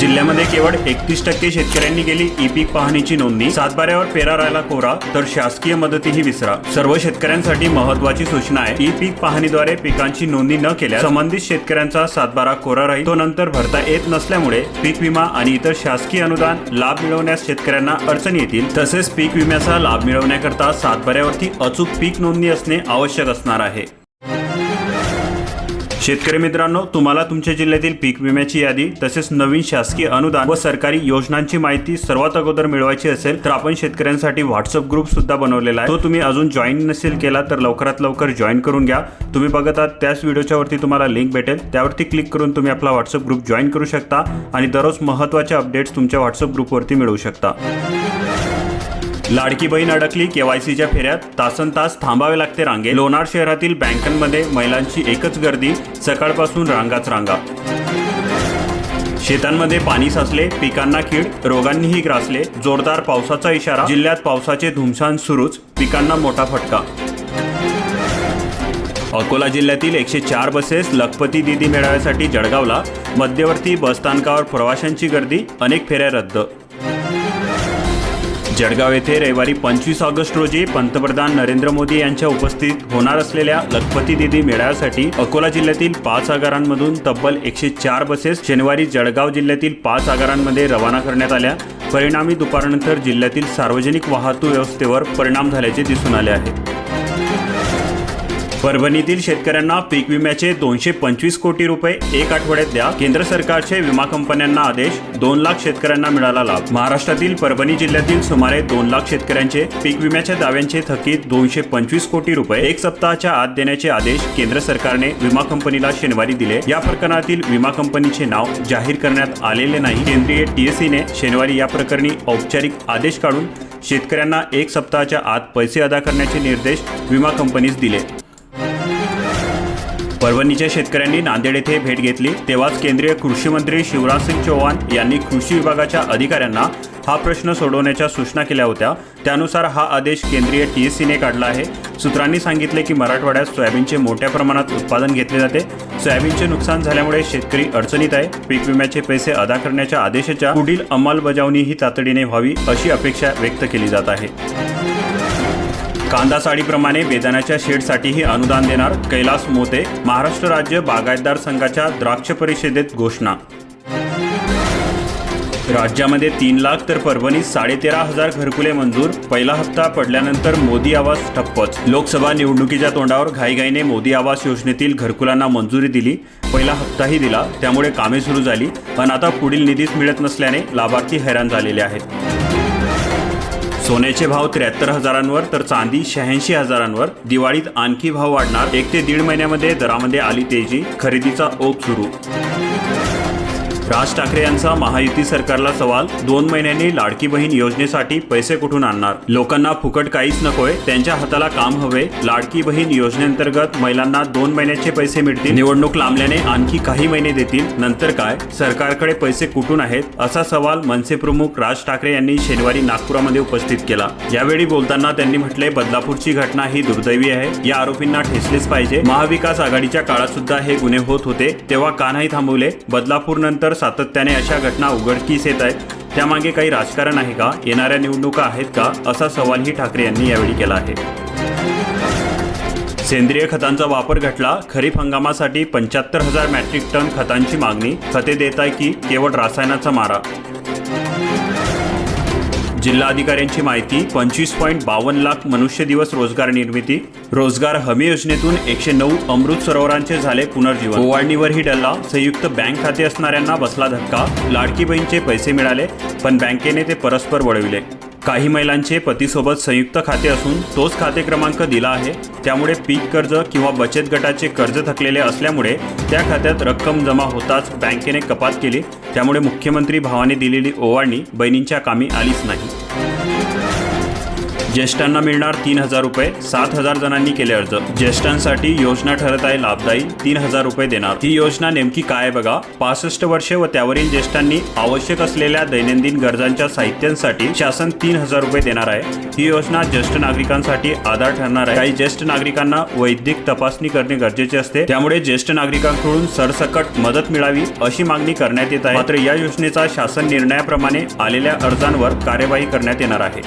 जिल्ह्यामध्ये केवळ एकतीस टक्के शेतकऱ्यांनी गेली ई पीक पाहणीची नोंदणी. सातबाऱ्यावर फेरा राहिला कोरा तर शासकीय मदतीही विसरा. सर्व शेतकऱ्यांसाठी महत्वाची सूचना आहे. ई पीक पाहणीद्वारे पिकांची नोंदणी न केल्यास संबंधित शेतकऱ्यांचा सातबारा कोरा राहील. तो नंतर भरता येत नसल्यामुळे पीक विमा आणि इतर शासकीय अनुदान लाभ मिळवण्यास शेतकऱ्यांना अडचणी येतील. तसेच पीक विम्याचा लाभ मिळवण्याकरता सातबाऱ्यावरती अचूक पीक नोंदणी असणे आवश्यक असणार आहे. शेतकरी मित्रांनो तुम्हाला तुमच्या जिल्ह्यातील पीक विम्याची यादी तसेच नवीन शासकीय अनुदान व सरकारी योजनांची माहिती सर्वात अगोदर मिळवायची असेल तर आपण शेतकऱ्यांसाठी व्हॉट्सअप ग्रुप सुद्धा बनवलेला आहे. तो तुम्ही अजून जॉईन नसेल केला तर लवकरात लवकर जॉईन करून घ्या. तुम्ही बघत आहात त्याच व्हिडिओच्या वरती तुम्हाला लिंक भेटेल. त्यावरती क्लिक करून तुम्ही आपला व्हॉट्सअप ग्रुप जॉईन करू शकता आणि दररोज महत्त्वाच्या अपडेट्स तुमच्या व्हॉट्सअप ग्रुपवरती मिळवू शकता. लाडकी बहीण अडकली केवायसीच्या फेऱ्यात तासन तास थांबावे लागते रांगे. लोणार शहरातील बँकांमध्ये महिलांची एकच गर्दी सकाळपासून रांगाच रांगा. शेतांमध्ये पाणी साचले पिकांना कीड रोगांनीही ग्रासले. जोरदार पावसाचा इशारा. जिल्ह्यात पावसाचे धुमशान सुरूच पिकांना मोठा फटका. अकोला जिल्ह्यातील एकशे चार बसेस लखपती दिदी मेळाव्यासाठी जळगावला. मध्यवर्ती बसस्थानकावर प्रवाशांची गर्दी अनेक फेऱ्या रद्द. जळगाव येथे रविवारी पंचवीस ऑगस्ट रोजी पंतप्रधान नरेंद्र मोदी यांच्या उपस्थित होणार असलेल्या लखपती दिदी मेळाव्यासाठी अकोला जिल्ह्यातील पाच आगारांमधून तब्बल एकशे चार बसेस शनिवारी जळगाव जिल्ह्यातील पाच आगारांमध्ये रवाना करण्यात आल्या. परिणामी दुपारनंतर जिल्ह्यातील सार्वजनिक वाहतूक व्यवस्थेवर परिणाम झाल्याचे दिसून आले आहे. परभणीतील शेतकऱ्यांना पीक विम्याचे दोनशे पंचवीस कोटी रुपये एक आठवड्यात द्या केंद्र सरकारचे विमा कंपन्यांना आदेश दोन लाख शेतकऱ्यांना मिळाला लाभ. महाराष्ट्रातील परभणी जिल्ह्यातील सुमारे दोन लाख शेतकऱ्यांचे पीक विम्याच्या दाव्यांचे थकीत दोनशे पंचवीस कोटी रुपये एक सप्ताहाच्या आत देण्याचे आदेश केंद्र सरकारने विमा कंपनीला शनिवारी दिले. या प्रकरणातील विमा कंपनीचे नाव जाहीर करण्यात आलेले नाही. केंद्रीय टीएससीने शनिवारी या प्रकरणी औपचारिक आदेश काढून शेतकऱ्यांना एक सप्ताहाच्या आत पैसे अदा करण्याचे निर्देश विमा कंपनीस दिले. परभणीच्या शेतकऱ्यांनी नांदेड येथे भेट घेतली. तेव्हाच केंद्रीय कृषी मंत्री शिवराज सिंग चौहान यांनी कृषी विभागाच्या अधिकाऱ्यांना हा प्रश्न सोडवण्याच्या सूचना केल्या होत्या. त्यानुसार हा आदेश केंद्रीय टी एस सीने काढला आहे. सूत्रांनी सांगितले की मराठवाड्यात सोयाबीनचे मोठ्या प्रमाणात उत्पादन घेतले जाते. सोयाबीनचे नुकसान झाल्यामुळे शेतकरी अडचणीत आहे. पीक विम्याचे पैसे अदा करण्याच्या आदेशाच्या पुढील अंमलबजावणी ही तातडीने व्हावी अशी अपेक्षा व्यक्त केली जात आहे. कांदा साडीप्रमाणे बेदाण्याच्या शेडसाठीही अनुदान देणार कैलास मोते महाराष्ट्र राज्य बागायतदार संघाच्या द्राक्ष परिषदेत घोषणा. राज्यामध्ये तीन लाख तर परभणीत साडेतेरा हजार घरकुले मंजूर पहिला हप्ता पडल्यानंतर मोदी आवास ठप्पच. लोकसभा निवडणुकीच्या तोंडावर घाईघाईने मोदी आवास योजनेतील घरकुलांना मंजुरी दिली पहिला हप्ताही दिला त्यामुळे कामे सुरू झाली पण आता पुढील निधीच मिळत नसल्याने लाभार्थी हैराण झालेले आहेत. सोन्याचे भाव त्र्याहत्तर हजारांवर तर चांदी शहाऐंशी हजारांवर. दिवाळीत आणखी भाव वाढणार. एक ते दीड महिन्यामध्ये दरामध्ये आली तेजी. खरेदीचा ओघ सुरू. राज ठाकरे यांचा महायुती सरकारला सवाल. दोन महिन्यांनी लाडकी बहीण योजनेसाठी पैसे कुठून आणणार? लोकांना फुकट काहीच नकोय त्यांच्या हाताला काम हवे. लाडकी बहीण योजनेअंतर्गत महिलांना दोन महिन्याचे पैसे मिळतील. निवडणूक लांबल्याने आणखी काही महिने देतील. नंतर काय? सरकारकडे पैसे कुठून आहेत? असा सवाल मनसे प्रमुख राज ठाकरे यांनी शनिवारी नागपुरामध्ये उपस्थित केला. यावेळी बोलताना त्यांनी म्हटले बदलापूरची घटना ही दुर्दैवी आहे. या आरोपींना ठेचलेच पाहिजे. महाविकास आघाडीच्या काळात सुद्धा हे गुन्हे होत होते. तेव्हा का नाही थांबवले? बदलापूर नंतर सातत्याने अशा घटना उघडकीस येत आहेत. त्यामागे काही राजकारण आहे का? येणाऱ्या निवडणुका आहेत का? असा सवालही ठाकरे यांनी यावेळी केला आहे. सेंद्रिय खतांचा वापर घटला. खरीप हंगामासाठी पंच्याहत्तर हजार मॅट्रिक टन खतांची मागणी. खते देत आहे की केवळ रासायनाचा मारा? जिल्हाधिकाऱ्यांची माहिती पंचवीस पॉईंट बावन्न लाख मनुष्य दिवस रोजगार निर्मिती रोजगार हमी योजनेतून एकशे नऊ अमृत सरोवरांचे झाले पुनर्जीवन. ओवाळणीवरही डल्ला संयुक्त बँक खाते असणाऱ्यांना बसला धक्का लाडकी बहीणचे पैसे मिळाले पण बँकेने ते परस्पर वळविले. काही महिलांचे पतीसोबत संयुक्त खाते असून तोच खाते क्रमांक दिला आहे. त्यामुळे पीक कर्ज किंवा बचत गटाचे कर्ज थकलेले असल्यामुळे त्या खात्यात रक्कम जमा होताच बँकेने कपात केली. त्यामुळे मुख्यमंत्री भावाने दिलेली ओवाळणी बहिणींच्या कामी आलीच नाही. ज्येष्ठांना मिळणार तीन हजार रुपये सात हजार जणांनी केले अर्ज. ज्येष्ठांसाठी योजना ठरत आहे लाभदायी तीन हजार रुपये देणार. ही योजना नेमकी काय आहे बघा? पासष्ट वर्षे व त्यावरील ज्येष्ठांनी आवश्यक असलेल्या दैनंदिन गरजांच्या साहित्यांसाठी शासन तीन हजार रुपये देणार आहे. ही योजना ज्येष्ठ नागरिकांसाठी आधार ठरणार आहे. काही ज्येष्ठ नागरिकांना वैद्यक तपासणी करणे गरजेचे असते. त्यामुळे ज्येष्ठ नागरिकांकडून सरसकट मदत मिळावी अशी मागणी करण्यात येत आहे. मात्र या योजनेचा शासन निर्णयाप्रमाणे आलेल्या अर्जांवर कार्यवाही करण्यात येणार आहे.